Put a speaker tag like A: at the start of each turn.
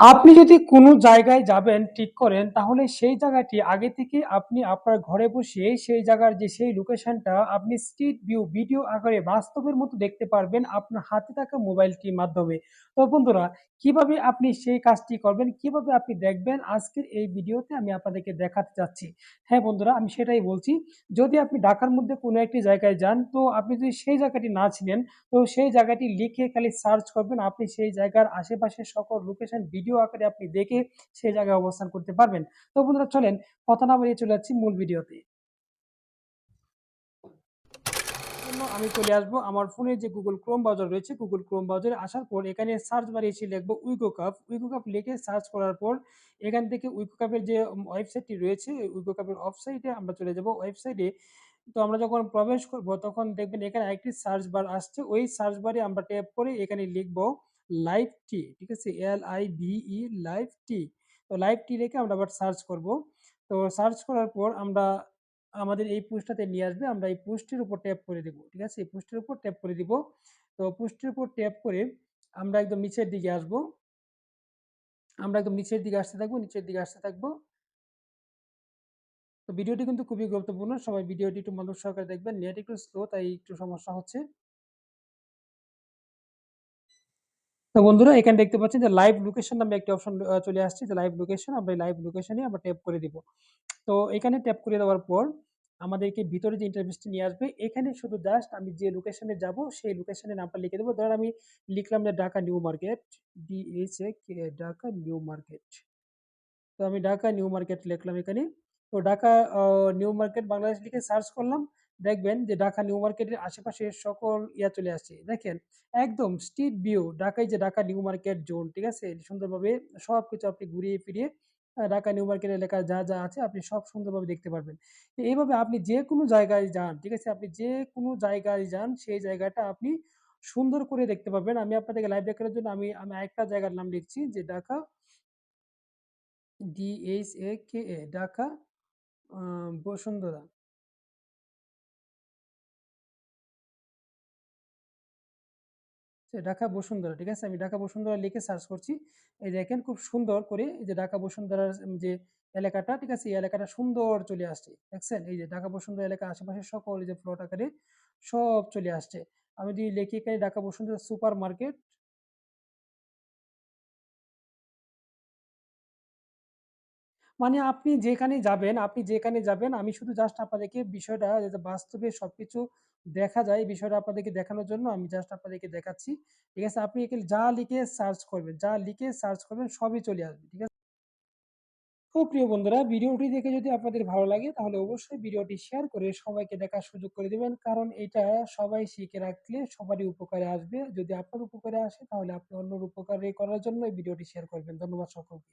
A: আপনি যদি কোনো জায়গায় যাবেন ঠিক করেন, তাহলে সেই জায়গাটি আগে থেকে আপনি আপনার ঘরে বসে সেই জায়গার যে সেই লোকেশনটা আপনি স্ট্রিট ভিউ ভিডিও আকারে বাস্তবের মতো দেখতে পারবেন আপনার হাতে থাকা মোবাইলটির মাধ্যমে। তো বন্ধুরা কীভাবে আপনি সেই কাজটি করবেন, কীভাবে আপনি দেখবেন আজকের এই ভিডিওতে আমি আপনাদেরকে দেখাতে চাচ্ছি। হ্যাঁ, বন্ধুরা আমি সেটাই বলছি। যদি আপনি ঢাকার মধ্যে কোনো একটি জায়গায় যান, তো আপনি যদি সেই জায়গাটি না চিনেন, তো সেই জায়গাটি লিখে খালি সার্চ করবেন। আপনি সেই জায়গার আশেপাশের সকল লোকেশন ভিডিও আকারে আপনি দেখে সেই জায়গায় অবস্থান করতে পারবেন। তো বন্ধুরা চলেন কথা না চলে যাচ্ছি মূল ভিডিওতে। আমি চলে আসব আমার ফোনে যে গুগল ক্রোম ব্রাউজার রয়েছে, গুগল ক্রোম ব্রাউজারে আসার পর এখানে সার্চ বারে এসে লিখব উইগো কাপ। উইগো কাপ লিখে সার্চ করার পর এখান থেকে উইগো কাপের যে ওয়েবসাইটটি রয়েছে, উইগো কাপের ওয়েবসাইটে আমরা চলে যাব। ওয়েবসাইটে তো আমরা যখন প্রবেশ করব তখন দেখবেন এখানে একটি সার্চ বার আসছে। ওই সার্চ বারে আমরা ট্যাপ করে এখানে লিখব লাইভ টি। ঠিক আছে? L I V E live tea. তো লাইভ টি লিখে আমরা আবার সার্চ করব। তো সার্চ করার পর আমরা আমাদের এই পোস্টটাতে নিয়ে আসবে। আমরা এই পোস্টের উপর ট্যাপ করে দিব। ঠিক আছে? এই পোস্টের উপর ট্যাপ করে দিব। তো পোস্টের উপর ট্যাপ করে আমরা একদম নিচের দিকে আসব। আমরা একদম নিচের দিকে আসতে থাকব, নিচের দিকে আসতে থাকব। তো ভিডিওটি কিন্তু খুবই গুরুত্বপূর্ণ। সবাই ভিডিওটি একটু মনোযোগ সহকারে দেখবেন। নেট একটু স্লো তাই একটু সমস্যা হচ্ছে। তো বন্ধুরা এখানে দেখতে পাচ্ছেন যে লাইভ লোকেশন নামে একটি অপশন চলে আসছে। যে লাইভ লোকেশন আমরা লাইভ লোকেশনে আমরা ট্যাপ করে দিব। তো এখানে ট্যাপ করে দেওয়ার পর আমাদেরকে ভিতরে যে ইন্টারফেসটি নিয়ে আসবে, এখানে শুধু জাস্ট আমি যে লোকেশনে যাব সেই লোকেশনের নামটা লিখে দেবো। ধরেন আমি লিখলাম যে Dhaka new market, D H A K Dhaka new market. তো আমি ঢাকা নিউ মার্কেট লিখলাম এখানে। তো ঢাকা নিউ মার্কেট বাংলাদেশ লিখে সার্চ করলাম। দেখবেন যে ঢাকা নিউ মার্কেটের আশেপাশে সকল ইয়া চলে আসছে। দেখেন একদম স্ট্রিট ভিউ ঢাকায় যে ঢাকা নিউ মার্কেট জোন, ঠিক আছে? সুন্দরভাবে সব কিছু আপনি ঘুরিয়ে ফিরিয়ে ঢাকা নিউ মার্কেট এলাকায় যা, যা আছে আপনি সব সুন্দরভাবে দেখতে পারবেন। এইভাবে আপনি যে কোনো জায়গায় যান, ঠিক আছে? আপনি যে কোনো জায়গায় যান সেই জায়গাটা আপনি সুন্দর করে দেখতে পারবেন। আমি আপনাদেরকে লাইভ দেখানোর জন্য আমি আমি আরেকটা জায়গার নাম লিখছি যে ঢাকা ডি-এইচ-এ-কে-এ ঢাকা বসুন্ধরা। ঢাকা বসুন্ধরা, ঠিক আছে? আমি ঢাকা বসুন্ধরা লিখে সার্চ করছি। এই দেখেন খুব সুন্দর করে এই যে ঢাকা বসুন্ধরার যে এলাকাটা, ঠিক আছে? এই এলাকাটা সুন্দর চলে আসছে। দেখছেন? এই যে ঢাকা বসুন্ধরা এলাকার আশেপাশে সকল যে প্লট আকারে সব চলে আসছে। আমি যদি লিখি এখানে ঢাকা বসুন্ধরা সুপার মার্কেট মানে আপনি যেখানে যাবেন আপনি যেখানে যাবেন আমি শুধু জাস্ট আপনাদেরকে বিষয়টা বাস্তবে সবকিছু দেখা যায় বিষয়টা আপনাদেরকে দেখানোর জন্য আমি জাস্ট আপনাদেরকে দেখাচ্ছি। ঠিক আছে? আপনি এখানে যা লিখে সার্চ করবেন, যা লিখে সার্চ করবেন সবই চলে আসবে। ঠিক আছে? তো প্রিয় বন্ধুরা ভিডিওটি দেখে যদি আপনাদের ভালো লাগে তাহলে অবশ্যই ভিডিওটি শেয়ার করে সবাইকে দেখার সুযোগ করে দিবেন। কারণ এটা সবাই শিখে রাখলে সবারই উপকারে আসবে। যদি আপনার উপকারে আসে তাহলে আপনি অন্যর উপকারে করার জন্য ভিডিওটি শেয়ার করবেন। ধন্যবাদ সকলকে।